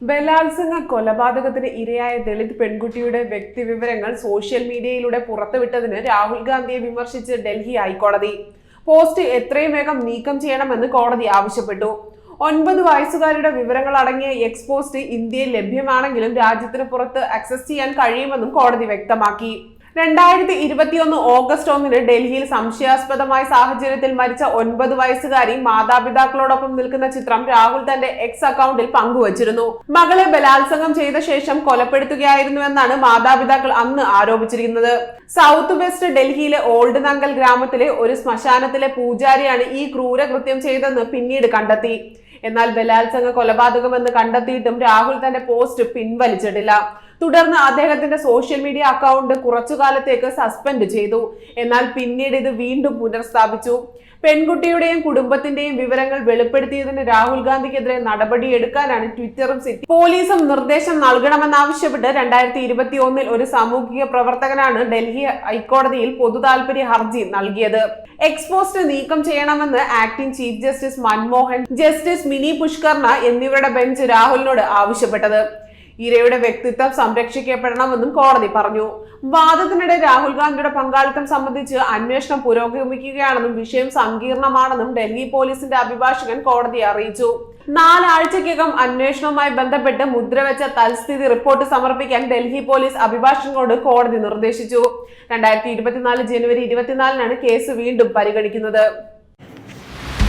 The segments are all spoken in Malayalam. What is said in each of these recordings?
ബലാത്സംഗ കൊലപാതകത്തിന് ഇരയായ ദളിത് പെൺകുട്ടിയുടെ വ്യക്തിവിവരങ്ങൾ സോഷ്യൽ മീഡിയയിലൂടെ പുറത്തുവിട്ടതിന് രാഹുൽ ഗാന്ധിയെ വിമർശിച്ച് ഡൽഹി ഹൈക്കോടതി. പോസ്റ്റ് എത്രയും വേഗം നീക്കം ചെയ്യണമെന്ന് കോടതി ആവശ്യപ്പെട്ടു. ഒൻപത് വയസ്സുകാരുടെ വിവരങ്ങൾ അടങ്ങിയ എക്സ് പോസ്റ്റ് ഇന്ത്യയിൽ ലഭ്യമാണെങ്കിലും രാജ്യത്തിന് പുറത്ത് ആക്സസ് ചെയ്യാൻ കഴിയുമെന്നും കോടതി വ്യക്തമാക്കി. രണ്ടായിരത്തി ഇരുപത്തിയൊന്ന് ഓഗസ്റ്റ് ഒന്നിന് ഡൽഹിയിൽ സംശയാസ്പദമായ സാഹചര്യത്തിൽ മരിച്ച ഒൻപത് വയസ്സുകാരി മാതാപിതാക്കളോടൊപ്പം നിൽക്കുന്ന ചിത്രം രാഹുൽ തന്റെ എക്സ് അക്കൗണ്ടിൽ പങ്കുവച്ചിരുന്നു. മകളെ ബലാത്സംഗം ചെയ്ത ശേഷം കൊലപ്പെടുത്തുകയായിരുന്നുവെന്നാണ് മാതാപിതാക്കൾ അന്ന് ആരോപിച്ചിരിക്കുന്നത്. സൗത്ത് വെസ്റ്റ് ഡൽഹിയിലെ ഓൾഡ് നങ്കൽ ഗ്രാമത്തിലെ ഒരു ശ്മശാനത്തിലെ പൂജാരിയാണ് ഈ ക്രൂരകൃത്യം ചെയ്തെന്ന് പിന്നീട് കണ്ടെത്തി. എന്നാൽ ബലാത്സംഗ കൊലപാതകമെന്ന് കണ്ടെത്തിയിട്ടും രാഹുൽ തന്റെ പോസ്റ്റ് പിൻവലിച്ചിട്ടില്ല. തുടർന്ന് അദ്ദേഹത്തിന്റെ സോഷ്യൽ മീഡിയ അക്കൗണ്ട് കുറച്ചു കാലത്തേക്ക് സസ്പെൻഡ് ചെയ്തു. എന്നാൽ പിന്നീട് ഇത് വീണ്ടും പുനഃസ്ഥാപിച്ചു. പെൺകുട്ടിയുടെയും കുടുംബത്തിന്റെയും വിവരങ്ങൾ വെളിപ്പെടുത്തിയതിന് രാഹുൽ ഗാന്ധിക്കെതിരെ നടപടി എടുക്കാനാണ് ട്വിറ്ററും സിറ്റി പോലീസും നിർദ്ദേശം നൽകണമെന്നാവശ്യപ്പെട്ട് രണ്ടായിരത്തി ഇരുപത്തി ഒന്നിൽ ഒരു സാമൂഹിക പ്രവർത്തകനാണ് ഡൽഹി ഹൈക്കോടതിയിൽ പൊതുതാൽപര്യ ഹർജി നൽകിയത്. എക്സ്പോസ്റ്റ് നീക്കം ചെയ്യണമെന്ന് acting chief justice Manmohan justice Mini Pushkarna എന്നിവരുടെ ബെഞ്ച് രാഹുലിനോട് ആവശ്യപ്പെട്ടത്. ഇരയുടെ വ്യക്തിത്വം സംരക്ഷിക്കപ്പെടണമെന്നും കോടതി പറഞ്ഞു. വാദത്തിനിടെ രാഹുൽ ഗാന്ധിയുടെ പങ്കാളിത്തം സംബന്ധിച്ച് അന്വേഷണം പുരോഗമിക്കുകയാണെന്നും വിഷയം സങ്കീർണമാണെന്നും ഡൽഹി പോലീസിന്റെ അഭിഭാഷകൻ കോടതിയെ അറിയിച്ചു. നാലാഴ്ചക്കകം അന്വേഷണവുമായി ബന്ധപ്പെട്ട് മുദ്രവെച്ച തൽസ്ഥിതി റിപ്പോർട്ട് സമർപ്പിക്കാൻ ഡൽഹി പോലീസ് അഭിഭാഷകനോട് കോടതി നിർദ്ദേശിച്ചു. രണ്ടായിരത്തി ഇരുപത്തിനാല് ജനുവരി ഇരുപത്തിനാലിനാണ് കേസ് വീണ്ടും പരിഗണിക്കുന്നത്.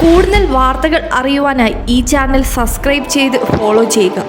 കൂടുതൽ വാർത്തകൾ അറിയുവാനായി ഈ ചാനൽ സബ്സ്ക്രൈബ് ചെയ്ത് ഫോളോ ചെയ്യുക.